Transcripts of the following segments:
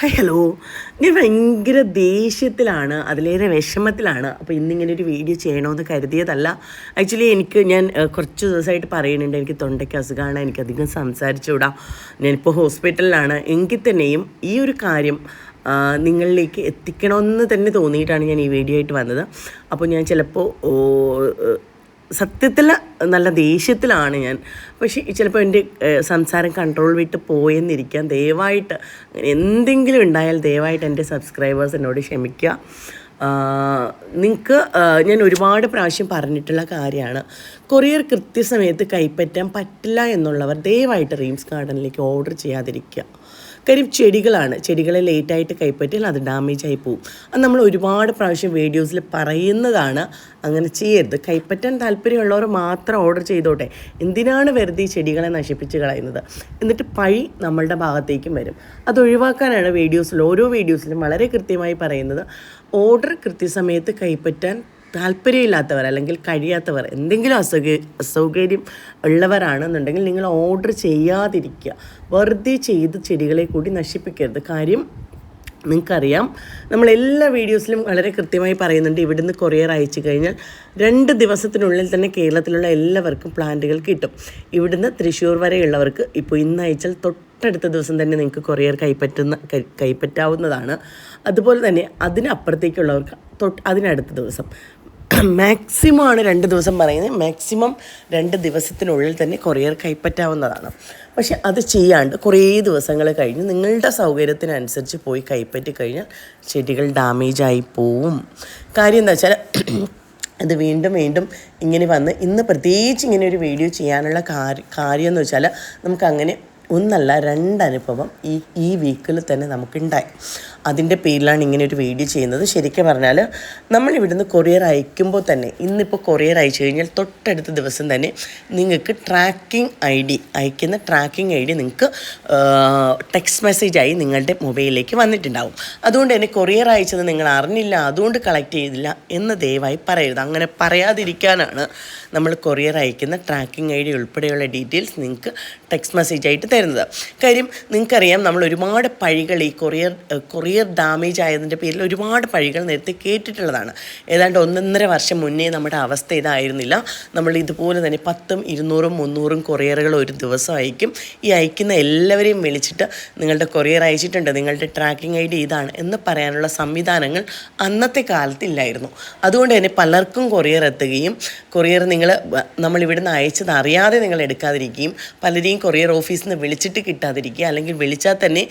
Hi hello. ഞാൻ ഭയങ്കര ദേഷ്യത്തിലാണ് അതിലേറെ വിഷമത്തിലാണ്. അപ്പോൾ ഇന്നിങ്ങനെ ഒരു വീഡിയോ ചെയ്യണമെന്ന് കരുതിയതല്ല. ആക്ച്വലി എനിക്ക് ഞാൻ കുറച്ച് ദിവസമായിട്ട് പറയുന്നുണ്ട്. എനിക്ക് തൊണ്ടയ്ക്ക് അസുഖമാണ് എനിക്കധികം സംസാരിച്ചുകൂടാ. ഞാനിപ്പോൾ ഹോസ്പിറ്റലിലാണ്. എങ്കിൽ തന്നെയും ഈ ഒരു കാര്യം നിങ്ങളിലേക്ക് എത്തിക്കണമെന്ന് തന്നെ തോന്നിയിട്ടാണ് ഞാൻ ഈ വീഡിയോ ആയിട്ട് വന്നത്. അപ്പോൾ ഞാൻ ചിലപ്പോൾ സത്യത്തിൽ നല്ല ദേഷ്യത്തിലാണ് ഞാൻ. പക്ഷേ ചിലപ്പോൾ എന്റെ സംസാരം കൺട്രോൾ വിട്ട് പോയെന്നിരിക്കാം. ദയവായിട്ട് എന്തെങ്കിലും ഉണ്ടായാൽ ദയവായിട്ട് എന്റെ സബ്സ്ക്രൈബേഴ്സ് എന്നോട് ക്ഷമിക്കുക. നിങ്ങൾക്ക് ഞാൻ ഒരുപാട് പ്രാവശ്യം പറഞ്ഞിട്ടുള്ള കാര്യമാണ്. കൊറിയർ കൃത്യസമയത്ത് കൈപ്പറ്റാൻ പറ്റില്ല എന്നുള്ളവർ ദയവായിട്ട് റീംസ് ഗാർഡനിലേക്ക് ഓർഡർ ചെയ്യാതിരിക്കുക. കാര്യം ചെടികളാണ്. ചെടികളെ ലേറ്റായിട്ട് കൈപ്പറ്റിയാൽ അത് ഡാമേജ് ആയി പോകും അത് നമ്മൾ ഒരുപാട് പ്രാവശ്യം വീഡിയോസിൽ പറയുന്നതാണ്. അങ്ങനെ ചെയ്യരുത്. കൈപ്പറ്റാൻ താല്പര്യമുള്ളവർ മാത്രം ഓർഡർ ചെയ്തോട്ടെ. എന്തിനാണ് വെറുതെ ഈ ചെടികളെ നശിപ്പിച്ച് കളയുന്നത്? എന്നിട്ട് പഴി നമ്മളുടെ ഭാഗത്തേക്കും വരും. അത് ഒഴിവാക്കാനാണ് വീഡിയോസിൽ ഓരോ വീഡിയോസിലും വളരെ കൃത്യമായി പറയുന്നത്. ഓർഡർ കൃത്യസമയത്ത് കൈപ്പറ്റാൻ താല്പര്യമില്ലാത്തവർ അല്ലെങ്കിൽ കഴിയാത്തവർ എന്തെങ്കിലും അസൗക അസൗകര്യം ഉള്ളവരാണെന്നുണ്ടെങ്കിൽ നിങ്ങൾ ഓർഡർ ചെയ്യാതിരിക്കുക. വെറുതെ ചെയ്ത് ചെടികളെ കൂടി നശിപ്പിക്കരുത്. കാര്യം നിങ്ങൾക്കറിയാം നമ്മൾ എല്ലാ വീഡിയോസിലും വളരെ കൃത്യമായി പറയുന്നുണ്ട് ഇവിടുന്ന് കൊറിയർ അയച്ചു കഴിഞ്ഞാൽ രണ്ട് ദിവസത്തിനുള്ളിൽ തന്നെ കേരളത്തിലുള്ള എല്ലാവർക്കും പ്ലാന്റുകൾ കിട്ടും. ഇവിടുന്ന് തൃശ്ശൂർ വരെയുള്ളവർക്ക് ഇപ്പോൾ ഇന്ന് അയച്ചാൽ തൊട്ടടുത്ത ദിവസം തന്നെ നിങ്ങൾക്ക് കൊറിയർ കൈപ്പറ്റുന്ന കൈപ്പറ്റാവുന്നതാണ്. അതുപോലെ തന്നെ അതിനപ്പുറത്തേക്കുള്ളവർക്ക് തൊട്ട് അതിനടുത്ത ദിവസം മാക്സിമം ആണ് രണ്ട് ദിവസം പറയുന്നത്. മാക്സിമം രണ്ട് ദിവസത്തിനുള്ളിൽ തന്നെ കൊറിയർ കൈപ്പറ്റാവുന്നതാണ്. പക്ഷെ അത് ചെയ്യാണ്ട് കുറേ ദിവസങ്ങൾ കഴിഞ്ഞ് നിങ്ങളുടെ സൗകര്യത്തിനനുസരിച്ച് പോയി കൈപ്പറ്റി കഴിഞ്ഞാൽ ചെടികൾ ഡാമേജ് ആയി പോവും. കാര്യം എന്താ വെച്ചാൽ അത് വീണ്ടും വീണ്ടും ഇങ്ങനെ വന്ന് ഇന്ന് പ്രത്യേകിച്ച് ഇങ്ങനെ ഒരു വീഡിയോ ചെയ്യാനുള്ള കാര്യം കാര്യം എന്ന് വെച്ചാൽ നമുക്കങ്ങനെ ഒന്നല്ല രണ്ടനുഭവം ഈ ഈ വീക്കിൽ തന്നെ നമുക്കുണ്ടായി. അതിന്റെ പേരിലാണ് ഇങ്ങനെ ഒരു വീഡിയോ ചെയ്യുന്നത്. ശരിക്കും പറഞ്ഞാൽ നമ്മൾ ഇവിടുന്ന് കൊറിയർ അയക്കുമ്പോൾ തന്നെ ഇന്നിപ്പോൾ കൊറിയർ അയച്ചു കഴിഞ്ഞാൽ തൊട്ടടുത്ത ദിവസം തന്നെ നിങ്ങൾക്ക് ട്രാക്കിംഗ് ഐ ഡി അയക്കുന്ന ട്രാക്കിംഗ് ഐ ഡി നിങ്ങൾക്ക് ടെക്സ്റ്റ് മെസ്സേജായി നിങ്ങളുടെ മൊബൈലിലേക്ക് വന്നിട്ടുണ്ടാവും. അതുകൊണ്ട് തന്നെ കൊറിയർ അയച്ചത് നിങ്ങൾ അറിഞ്ഞില്ല അതുകൊണ്ട് കളക്ട് ചെയ്തില്ല എന്ന് ദയവായി പറയരുത്. അങ്ങനെ പറയാതിരിക്കാനാണ് നമ്മൾ കൊറിയർ അയക്കുന്ന ട്രാക്കിംഗ് ഐ ഡി ഉൾപ്പെടെയുള്ള ഡീറ്റെയിൽസ് നിങ്ങൾക്ക് ടെക്സ്റ്റ് മെസ്സേജായിട്ട് തരുന്നത്. കാര്യം നിങ്ങൾക്കറിയാം നമ്മൾ ഒരുപാട് പഴികൾ ഈ കൊറിയർ ഏഹ്, കൊറിയർ ഡാമേജ് ആയതിന്റെ പേരിൽ ഒരുപാട് പഴികൾ നേരത്തെ കേട്ടിട്ടുള്ളതാണ്. ഏതാണ്ട് ഒന്നൊന്നര വർഷം മുന്നേ നമ്മുടെ അവസ്ഥ ഇതായിരുന്നില്ല. നമ്മൾ ഇതുപോലെ തന്നെ പത്തും ഇരുന്നൂറും മുന്നൂറും കൊറിയറുകൾ ഒരു ദിവസം അയക്കും ഈ അയക്കുന്ന എല്ലാവരെയും വിളിച്ചിട്ട് നിങ്ങളുടെ കൊറിയർ അയച്ചിട്ടുണ്ട്. നിങ്ങളുടെ ട്രാക്കിംഗ് ഐ ഡി ഇതാണ് എന്ന് പറയാനുള്ള സംവിധാനങ്ങൾ അന്നത്തെ കാലത്ത് ഇല്ലായിരുന്നു. അതുകൊണ്ട് തന്നെ പലർക്കും കൊറിയർ എത്തുകയും കൊറിയർ നിങ്ങൾ നമ്മൾ ഇവിടുന്ന് അയച്ചത് അറിയാതെ നിങ്ങൾ എടുക്കാതിരിക്കുകയും പലരെയും കൊറിയർ ഓഫീസിൽ നിന്ന് വിളിച്ചിട്ട് കിട്ടാതിരിക്കുക അല്ലെങ്കിൽ വിളിച്ചാൽ തന്നെ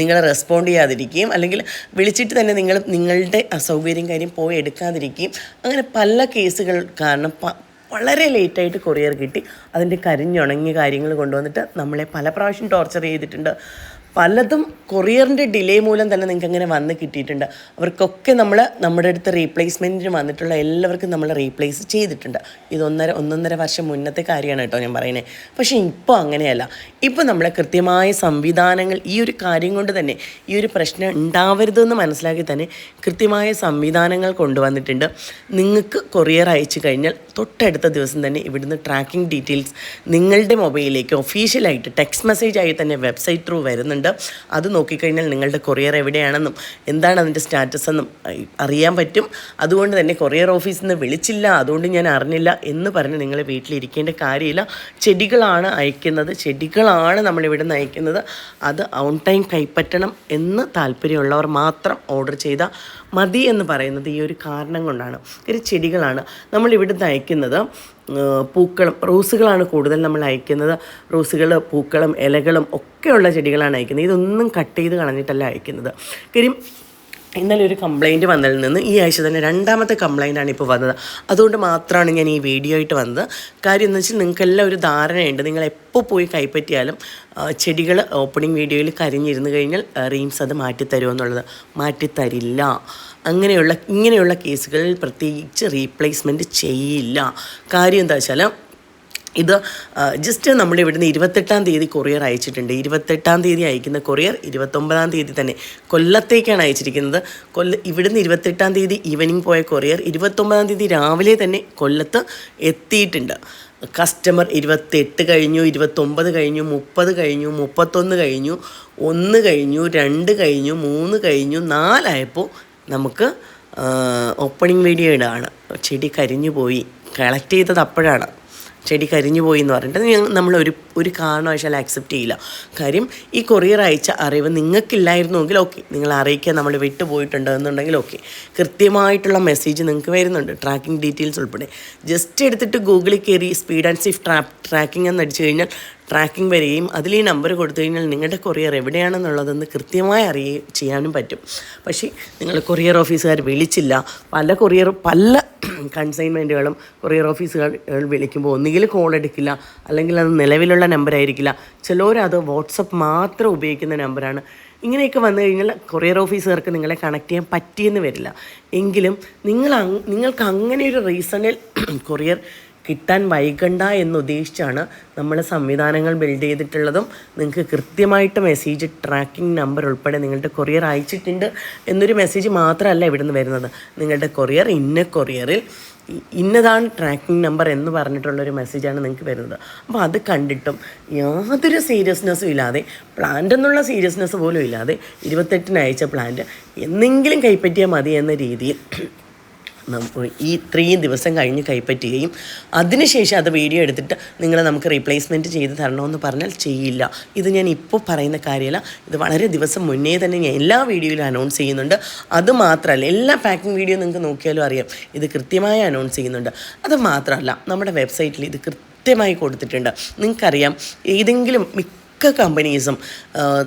നിങ്ങൾ റെസ്പോണ്ട് ചെയ്യാതിരിക്കുകയും അല്ലെങ്കിൽ വിളിച്ചിട്ട് തന്നെ നിങ്ങൾ നിങ്ങളുടെ അസൗകര്യം കാര്യം പോയി എടുക്കാതിരിക്കുകയും അങ്ങനെ പല കേസുകൾ കാരണം വളരെ ലേറ്റായിട്ട് കൊറിയർ കിട്ടി. അതിന്റെ കരിഞ്ഞുണങ്ങിയ കാര്യങ്ങൾ കൊണ്ടുവന്നിട്ട് നമ്മളെ പല പ്രാവശ്യം ടോർച്ചർ ചെയ്തിട്ടുണ്ട്. പലതും കൊറിയറിന്റെ ഡിലേ മൂലം തന്നെ നിങ്ങൾക്ക് അങ്ങനെ വന്ന് കിട്ടിയിട്ടുണ്ട്. അവർക്കൊക്കെ നമ്മൾ നമ്മുടെ അടുത്ത് റീപ്ലേസ്മെന്റിന് വന്നിട്ടുള്ള എല്ലാവർക്കും നമ്മൾ റീപ്ലേസ് ചെയ്തിട്ടുണ്ട്. ഇത് ഒന്നര ഒന്നൊന്നര വർഷം മുന്നത്തെ കാര്യമാണ് കേട്ടോ ഞാൻ പറയുന്നത് പക്ഷേ ഇപ്പോൾ അങ്ങനെയല്ല. ഇപ്പോൾ നമ്മളെ കൃത്യമായ സംവിധാനങ്ങൾ ഈ ഒരു കാര്യം കൊണ്ട് തന്നെ ഈ ഒരു പ്രശ്നം ഉണ്ടാവരുതെന്ന് മനസ്സിലാക്കി തന്നെ കൃത്യമായ സംവിധാനങ്ങൾ കൊണ്ടുവന്നിട്ടുണ്ട്. നിങ്ങൾക്ക് കൊറിയർ അയച്ചു കഴിഞ്ഞാൽ തൊട്ടടുത്ത ദിവസം തന്നെ ഇവിടുന്ന് ട്രാക്കിംഗ് ഡീറ്റെയിൽസ് നിങ്ങളുടെ മൊബൈലിലേക്ക് ഒഫീഷ്യലായിട്ട് ടെക്സ്റ്റ് മെസ്സേജായി തന്നെ വെബ്സൈറ്റ് ത്രൂ വരുന്നുണ്ട്. അത് നോക്കിക്കഴിഞ്ഞാൽ നിങ്ങളുടെ കൊറിയർ എവിടെയാണെന്നും എന്താണ് അതിന്റെ സ്റ്റാറ്റസ് എന്നും അറിയാൻ പറ്റും. അതുകൊണ്ട് തന്നെ കൊറിയർ ഓഫീസിൽ നിന്ന് വിളിച്ചില്ല അതുകൊണ്ട് ഞാൻ അറിഞ്ഞില്ല എന്ന് പറഞ്ഞ് നിങ്ങൾ വീട്ടിലിരിക്കേണ്ട കാര്യമില്ല. ചെടികളാണ് അയക്കുന്നത്. ചെടികളാണ് നമ്മളിവിടെ നിന്ന് അയക്കുന്നത്. അത് ഓൺ ടൈം കൈപ്പറ്റണം എന്ന് താല്പര്യമുള്ളവർ മാത്രം ഓർഡർ ചെയ്താൽ മതി എന്ന് പറയുന്നത് ഈ ഒരു കാരണം കൊണ്ടാണ്. ഒരു ചെടികളാണ്. നമ്മൾ ഇവിടുന്ന് അയക്കുന്നത്. പൂക്കളും റോസുകളാണ് കൂടുതൽ നമ്മൾ അയക്കുന്നത്. റോസുകൾ പൂക്കളും ഇലകളും ഒക്കെയുള്ള ചെടികളാണ് അയക്കുന്നത്. ഇതൊന്നും കട്ട് ചെയ്ത് കളഞ്ഞിട്ടല്ല അയക്കുന്നത്. കാര്യം ഇന്നലെ ഒരു കംപ്ലൈന്റ് വന്നതിൽ നിന്ന് ഈ ആഴ്ച തന്നെ രണ്ടാമത്തെ കംപ്ലൈന്റാണ് ഇപ്പോൾ വന്നത്. അതുകൊണ്ട് മാത്രമാണ് ഞാൻ ഈ വീഡിയോ ആയിട്ട് വന്നത്. കാര്യം എന്ന് വെച്ചാൽ നിങ്ങൾക്കെല്ലാം ഒരു ധാരണയുണ്ട്. നിങ്ങൾ എപ്പോൾ പോയി കൈപ്പറ്റിയാലും ചെടികൾ ഓപ്പണിംഗ് വീഡിയോയിൽ കരിഞ്ഞിരുന്നു കഴിഞ്ഞാൽ റീംസ് അത് മാറ്റിത്തരുമെന്നുള്ളത് മാറ്റിത്തരില്ല. അങ്ങനെയുള്ള ഇങ്ങനെയുള്ള കേസുകളിൽ പ്രത്യേകിച്ച് റീപ്ലേസ്മെന്റ് ചെയ്യില്ല. കാര്യം എന്താ വെച്ചാൽ ഇത് ജസ്റ്റ് നമ്മൾ ഇവിടുന്ന് ഇരുപത്തെട്ടാം തീയതി കൊറിയർ അയച്ചിട്ടുണ്ട്. ഇരുപത്തെട്ടാം തീയതി അയക്കുന്ന കൊറിയർ ഇരുപത്തൊമ്പതാം തീയതി തന്നെ കൊല്ലത്തേക്കാണ് അയച്ചിരിക്കുന്നത്. കൊല്ല ഇവിടുന്ന് ഇരുപത്തെട്ടാം തീയതി ഈവനിങ് പോയ കൊറിയർ ഇരുപത്തൊമ്പതാം തീയതി രാവിലെ തന്നെ കൊല്ലത്ത് എത്തിയിട്ടുണ്ട്. കസ്റ്റമർ ഇരുപത്തെട്ട് കഴിഞ്ഞു ഇരുപത്തൊമ്പത് കഴിഞ്ഞു മുപ്പത് കഴിഞ്ഞു മുപ്പത്തൊന്ന് കഴിഞ്ഞു ഒന്ന് കഴിഞ്ഞു രണ്ട് കഴിഞ്ഞു മൂന്ന് കഴിഞ്ഞു നാലായപ്പോൾ നമുക്ക് ഓപ്പണിംഗ് വീഡിയോ ഇടാണ്. ചെടി കരിഞ്ഞു പോയി. കളക്ട് ചെയ്തത് അപ്പോഴാണ്. ചെടി കരിഞ്ഞു പോയി എന്ന് പറഞ്ഞിട്ട് നമ്മൾ ഒരു ഒരു കാരണവശാലും ആക്സെപ്റ്റ് ചെയ്യില്ല. കാര്യം ഈ കൊറിയർ അയച്ച അറിവ് നിങ്ങൾക്കില്ലായിരുന്നുവെങ്കിൽ ഓക്കെ നിങ്ങൾ അറിയിക്കാൻ നമ്മൾ വിട്ടുപോയിട്ടുണ്ട് എന്നുണ്ടെങ്കിൽ ഓക്കെ കൃത്യമായിട്ടുള്ള മെസ്സേജ് നിങ്ങൾക്ക് വരുന്നുണ്ട്. ട്രാക്കിംഗ് ഡീറ്റെയിൽസ് ഉൾപ്പെടെ. ജസ്റ്റ് എടുത്തിട്ട് ഗൂഗിളിൽ കയറി സ്പീഡ് ആൻഡ് സേഫ് ട്രാ ട്രാക്കിംഗ് എന്ന് അടിച്ചു കഴിഞ്ഞാൽ ട്രാക്കിംഗ് വരികയും അതിൽ ഈ നമ്പർ കൊടുത്തു കഴിഞ്ഞാൽ നിങ്ങളുടെ കൊറിയർ എവിടെയാണെന്നുള്ളതെന്ന് കൃത്യമായി അറിയുകയും ചെയ്യാനും പറ്റും. പക്ഷേ നിങ്ങൾ കൊറിയർ ഓഫീസുകാർ വിളിച്ചില്ല. പല കൊറിയർ പല കൺസൈൻമെന്റുകളും കൊറിയർ ഓഫീസുകൾ വിളിക്കുമ്പോൾ ഒന്നുകിൽ കോൾ എടുക്കില്ല അല്ലെങ്കിൽ അത് നിലവിലുള്ള നമ്പറായിരിക്കില്ല ചിലരത് വാട്സപ്പ് മാത്രം ഉപയോഗിക്കുന്ന നമ്പറാണ് ഇങ്ങനെയൊക്കെ വന്നു കഴിഞ്ഞാൽ കൊറിയർ ഓഫീസുകാർക്ക് നിങ്ങളെ കണക്ട് ചെയ്യാൻ പറ്റിയെന്ന് വരില്ല. എങ്കിലും നിങ്ങൾ നിങ്ങൾക്ക് അങ്ങനെ ഒരു റീസണിൽ കൊറിയർ കിട്ടാൻ വൈകണ്ട എന്ന് ഉദ്ദേശിച്ചാണ് നമ്മൾ സംവിധാനങ്ങൾ ബിൽഡ് ചെയ്തിട്ടുള്ളതും. നിങ്ങൾക്ക് കൃത്യമായിട്ട് മെസ്സേജ് ട്രാക്കിംഗ് നമ്പർ ഉൾപ്പെടെ നിങ്ങളുടെ കൊറിയർ അയച്ചിട്ടുണ്ട് എന്നൊരു മെസ്സേജ് മാത്രമല്ല ഇവിടെ നിന്ന് വരുന്നത്. നിങ്ങളുടെ കൊറിയർ ഇന്ന കൊറിയറിൽ ഇന്നതാണ് ട്രാക്കിംഗ് നമ്പർ എന്ന് പറഞ്ഞിട്ടുള്ളൊരു മെസ്സേജാണ് നിങ്ങൾക്ക് വരുന്നത്. അപ്പോൾ അത് കണ്ടിട്ടും യാതൊരു സീരിയസ്നെസ്സും ഇല്ലാതെ പ്ലാന്റ് എന്നുള്ള സീരിയസ്നെസ് പോലും ഇല്ലാതെ ഇരുപത്തെട്ടിന് അയച്ച പ്ലാന്റ് എന്നെങ്കിലും കൈപ്പറ്റിയാൽ മതി എന്ന രീതിയിൽ ഈ ഇത്രയും ദിവസം കഴിഞ്ഞ് കൈപ്പറ്റുകയും അതിനുശേഷം അത് വീഡിയോ എടുത്തിട്ട് നിങ്ങൾ നമുക്ക് റീപ്ലേസ്മെന്റ് ചെയ്ത് തരണമെന്ന് പറഞ്ഞാൽ ചെയ്യില്ല. ഇത് ഞാൻ ഇപ്പോൾ പറയുന്ന കാര്യമല്ല. ഇത് വളരെ ദിവസം മുന്നേ തന്നെ ഞാൻ എല്ലാ വീഡിയോയിലും അനൗൺസ് ചെയ്യുന്നുണ്ട്. അതുമാത്രമല്ല എല്ലാ പാക്കിംഗ് വീഡിയോ നിങ്ങൾക്ക് നോക്കിയാലും അറിയാം. ഇത് കൃത്യമായി അനൗൺസ് ചെയ്യുന്നുണ്ട്. അത് മാത്രമല്ല നമ്മുടെ വെബ്സൈറ്റിൽ ഇത് കൃത്യമായി കൊടുത്തിട്ടുണ്ട്. നിങ്ങൾക്കറിയാം ഏതെങ്കിലും മിക്ക കമ്പനീസും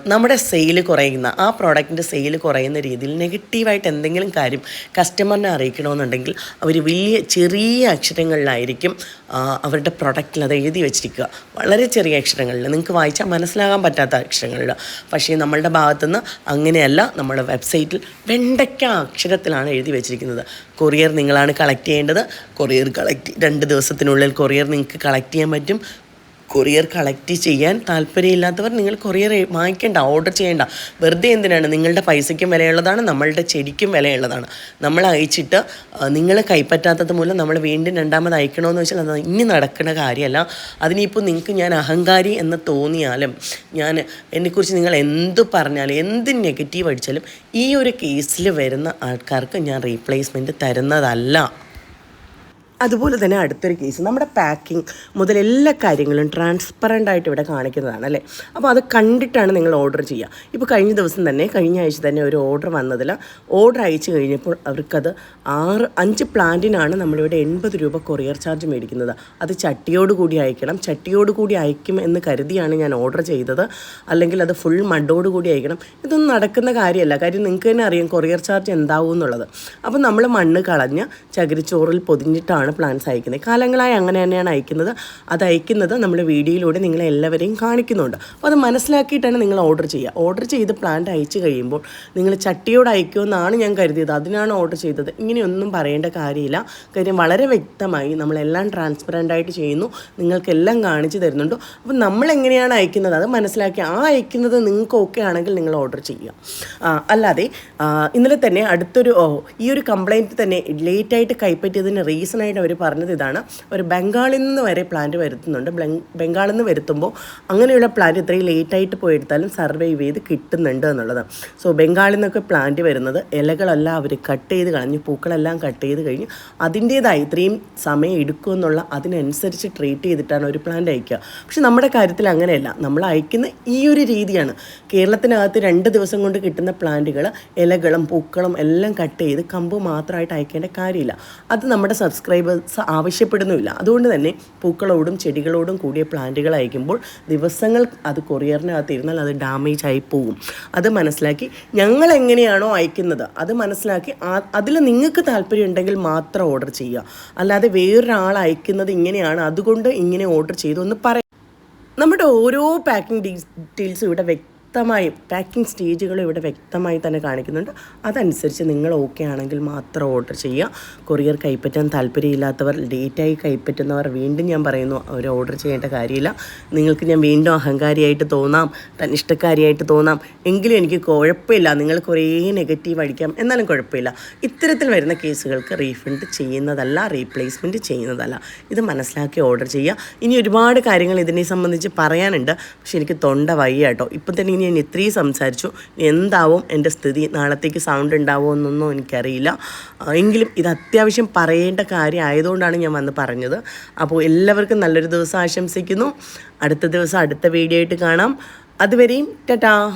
നമ്മുടെ സെയിൽ കുറയുന്ന ആ പ്രോഡക്റ്റിന്റെ സെയിൽ കുറയുന്ന രീതിയിൽ നെഗറ്റീവായിട്ട് എന്തെങ്കിലും കാര്യം കസ്റ്റമറിനെ അറിയിക്കണമെന്നുണ്ടെങ്കിൽ അവർ വലിയ ചെറിയ അക്ഷരങ്ങളിലായിരിക്കും അവരുടെ പ്രൊഡക്റ്റിൽ അത് എഴുതി വെച്ചിരിക്കുക. വളരെ ചെറിയ അക്ഷരങ്ങളിൽ. നിങ്ങൾക്ക് വായിച്ചാൽ മനസ്സിലാകാൻ പറ്റാത്ത അക്ഷരങ്ങളിൽ. പക്ഷേ നമ്മളുടെ ഭാഗത്തുനിന്ന് അങ്ങനെയല്ല. നമ്മുടെ വെബ്സൈറ്റിൽ വെണ്ടയ്ക്ക അക്ഷരത്തിലാണ് എഴുതി വെച്ചിരിക്കുന്നത്. കൊറിയർ നിങ്ങളാണ് കളക്ട് ചെയ്യേണ്ടത്. കൊറിയർ കളക്ട് രണ്ട് ദിവസത്തിനുള്ളിൽ കൊറിയർ നിങ്ങൾക്ക് കളക്ട് ചെയ്യാൻ പറ്റും. കൊറിയർ കളക്ട് ചെയ്യാൻ താല്പര്യമില്ലാത്തവർ നിങ്ങൾ കൊറിയർ വാങ്ങിക്കേണ്ട ഓർഡർ ചെയ്യേണ്ട. വെറുതെ എന്തിനാണ്? നിങ്ങളുടെ പൈസയ്ക്കും വിലയുള്ളതാണ് നമ്മളുടെ ചെടിക്കും വിലയുള്ളതാണ്. നമ്മൾ അയച്ചിട്ട് നിങ്ങൾ കൈപ്പറ്റാത്തത് മൂലം നമ്മൾ വീണ്ടും രണ്ടാമത് അയക്കണമെന്ന് വെച്ചാൽ അത് ഇനി നടക്കുന്ന കാര്യമല്ല. അതിനിപ്പോൾ നിങ്ങൾക്ക് ഞാൻ അഹങ്കാരി എന്ന് തോന്നിയാലും ഞാൻ എന്നെക്കുറിച്ച് നിങ്ങൾ എന്ത് പറഞ്ഞാലും എന്ത് നെഗറ്റീവ് അടിച്ചാലും ഈ ഒരു കേസിൽ വരുന്ന ആൾക്കാർക്ക് ഞാൻ റീപ്ലേസ്മെന്റ് തരുന്നതല്ല. അതുപോലെ തന്നെ അടുത്തൊരു കേസ് നമ്മുടെ പാക്കിംഗ് മുതൽ എല്ലാ കാര്യങ്ങളും ട്രാൻസ്പെറന്റ് ആയിട്ട് ഇവിടെ കാണിക്കുന്നതാണ് അല്ലേ? അപ്പോൾ അത് കണ്ടിട്ടാണ് നിങ്ങൾ ഓർഡർ ചെയ്യുക. ഇപ്പോൾ കഴിഞ്ഞ ദിവസം തന്നെ കഴിഞ്ഞ ആഴ്ച തന്നെ ഒരു ഓർഡർ വന്നതിൽ ഓർഡർ അയച്ചു കഴിഞ്ഞപ്പോൾ അവർക്കത് ആറ് അഞ്ച് പ്ലാന്റിനാണ് നമ്മളിവിടെ എൺപത് രൂപ കൊറിയർ ചാർജ് മേടിക്കുന്നത്. അത് ചട്ടിയോട് കൂടി അയക്കണം. ചട്ടിയോട് കൂടി അയക്കും എന്ന് കരുതിയാണ് ഞാൻ ഓർഡർ ചെയ്തത്. അല്ലെങ്കിൽ അത് ഫുൾ മഡോട് കൂടി അയക്കണം. ഇതൊന്നും നടക്കുന്ന കാര്യമല്ല. കാര്യം നിങ്ങൾക്ക് തന്നെ അറിയാം കൊറിയർ ചാർജ് എന്താവും എന്നുള്ളത്. അപ്പോൾ നമ്മൾ മണ്ണ് കളഞ്ഞ് ചകിരിച്ചോറിൽ പൊതിഞ്ഞിട്ടാണ് പ്ലാന്റ്സ് അയക്കുന്നത്. കാലങ്ങളായി അങ്ങനെ തന്നെയാണ് അയക്കുന്നത്. അത് അയക്കുന്നത് നമ്മൾ വീഡിയോയിലൂടെ നിങ്ങൾ എല്ലാവരെയും കാണിക്കുന്നുണ്ട്. അപ്പോൾ അത് മനസ്സിലാക്കിയിട്ടാണ് നിങ്ങൾ ഓർഡർ ചെയ്യുക. ഓർഡർ ചെയ്ത് പ്ലാന്റ് അയച്ചു കഴിയുമ്പോൾ നിങ്ങൾ ചട്ടിയോട് അയക്കുമെന്നാണ് ഞാൻ കരുതിയത്. അതിനാണ് ഓർഡർ ചെയ്തത്. ഇങ്ങനെയൊന്നും പറയേണ്ട കാര്യമില്ല. കാര്യം വളരെ വ്യക്തമായി നമ്മളെല്ലാം ട്രാൻസ്പെറന്റ് ആയിട്ട് ചെയ്യുന്നു. നിങ്ങൾക്കെല്ലാം കാണിച്ചു തരുന്നുണ്ട്. അപ്പോൾ നമ്മൾ എങ്ങനെയാണ് അയക്കുന്നത്? അത് മനസ്സിലാക്കി ആ അയക്കുന്നത് നിങ്ങൾക്ക് ഓക്കെ ആണെങ്കിൽ നിങ്ങൾ ഓർഡർ ചെയ്യുക. അല്ലാതെ ഇന്നലെ തന്നെ അടുത്തൊരു ഈ ഒരു കംപ്ലൈന്റ് തന്നെ ലേറ്റായിട്ട് കൈപ്പറ്റിയതിന് റീസൺ ആയിട്ട് അവർ പറഞ്ഞത് ഇതാണ്. ഒരു ബംഗാളിൽ നിന്ന് വരെ പ്ലാന്റ് വരുത്തുന്നുണ്ട്. ബംഗാളിൽ നിന്ന് വരുത്തുമ്പോൾ അങ്ങനെയുള്ള പ്ലാന്റ് ഇത്രയും ലേറ്റായിട്ട് പോയി എടുത്താലും സർവൈവ് ചെയ്ത് കിട്ടുന്നുണ്ട് എന്നുള്ളത്. സോ ബംഗാളിൽ നിന്നൊക്കെ പ്ലാന്റ് വരുന്നത് ഇലകളെല്ലാം അവർ കട്ട് ചെയ്ത് കളഞ്ഞ് പൂക്കളെല്ലാം കട്ട് ചെയ്ത് കഴിഞ്ഞ് അതിന്റേതായി ഇത്രയും സമയം എടുക്കുമെന്നുള്ള അതിനനുസരിച്ച് ട്രീറ്റ് ചെയ്തിട്ടാണ് ഒരു പ്ലാന്റ് അയക്കുക. പക്ഷെ നമ്മുടെ കാര്യത്തിൽ അങ്ങനെയല്ല. നമ്മൾ അയക്കുന്ന ഈ ഒരു രീതിയാണ്. കേരളത്തിനകത്ത് രണ്ട് ദിവസം കൊണ്ട് കിട്ടുന്ന പ്ലാന്റുകൾ ഇലകളും പൂക്കളും എല്ലാം കട്ട് ചെയ്ത് കമ്പ് മാത്രമായിട്ട് അയക്കേണ്ട കാര്യമില്ല. അത് നമ്മുടെ സബ്സ്ക്രൈബേഴ്സ് ആവശ്യപ്പെടുന്നുമില്ല. അതുകൊണ്ട് തന്നെ പൂക്കളോടും ചെടികളോടും കൂടിയ പ്ലാന്റുകൾ അയക്കുമ്പോൾ ദിവസങ്ങൾ അത് കൊറിയറിനകത്ത് ഇരുന്നാൽ അത് ഡാമേജ് ആയി പോകും. അത് മനസ്സിലാക്കി ഞങ്ങൾ എങ്ങനെയാണോ അയക്കുന്നത് അത് മനസ്സിലാക്കി അതിൽ നിങ്ങൾക്ക് താല്പര്യം ഉണ്ടെങ്കിൽ മാത്രം ഓർഡർ ചെയ്യുക. അല്ലാതെ വേറൊരാൾ അയക്കുന്നത് ഇങ്ങനെയാണ് അതുകൊണ്ട് ഇങ്ങനെ ഓർഡർ ചെയ്തു എന്ന് പറയാം നമ്മുടെ ഓരോ പാക്കിംഗ് ഡീറ്റെയിൽസും ഇവിടെ വ്യക്തമായി പാക്കിംഗ് സ്റ്റേജുകൾ ഇവിടെ വ്യക്തമായി തന്നെ കാണിക്കുന്നുണ്ട്. അതനുസരിച്ച് നിങ്ങൾ ഓക്കെ ആണെങ്കിൽ മാത്രം ഓർഡർ ചെയ്യുക. കൊറിയർ കൈപ്പറ്റാൻ താല്പര്യമില്ലാത്തവർ ലേറ്റായി കൈപ്പറ്റുന്നവർ വീണ്ടും ഞാൻ പറയുന്നു അവർ ഓർഡർ ചെയ്യേണ്ട കാര്യമില്ല. നിങ്ങൾക്ക് ഞാൻ വീണ്ടും അഹങ്കാരിയായിട്ട് തോന്നാം തന്നിഷ്ടക്കാരിയായിട്ട് തോന്നാം. എങ്കിലും എനിക്ക് കുഴപ്പമില്ല. നിങ്ങൾ കുറേ നെഗറ്റീവ് അടിക്കാം. എന്നാലും കുഴപ്പമില്ല. ഇത്തരത്തിൽ വരുന്ന കേസുകൾക്ക് റീഫണ്ട് ചെയ്യുന്നതല്ല റീപ്ലേസ്മെന്റ് ചെയ്യുന്നതല്ല. ഇത് മനസ്സിലാക്കി ഓർഡർ ചെയ്യുക. ഇനി ഒരുപാട് കാര്യങ്ങൾ ഇതിനെ സംബന്ധിച്ച് പറയാനുണ്ട്. പക്ഷേ എനിക്ക് തൊണ്ട വയ്യ കേട്ടോ. ഇപ്പം തന്നെ ഇനി ഞാൻ ഇത്രയും സംസാരിച്ചു. എന്താവും? എന്റെ സ്ഥിതി നാളത്തേക്ക് സൗണ്ട് ഉണ്ടാവുമോ എന്നൊന്നും എനിക്കറിയില്ല. എങ്കിലും ഇത് അത്യാവശ്യം പറയേണ്ട കാര്യം ആയതുകൊണ്ടാണ് ഞാൻ വന്ന് പറഞ്ഞത്. അപ്പോൾ എല്ലാവർക്കും നല്ലൊരു ദിവസം ആശംസിക്കുന്നു. അടുത്ത ദിവസം അടുത്ത വീഡിയോ ആയിട്ട് കാണാം. അതുവരെയും ടാറ്റാ.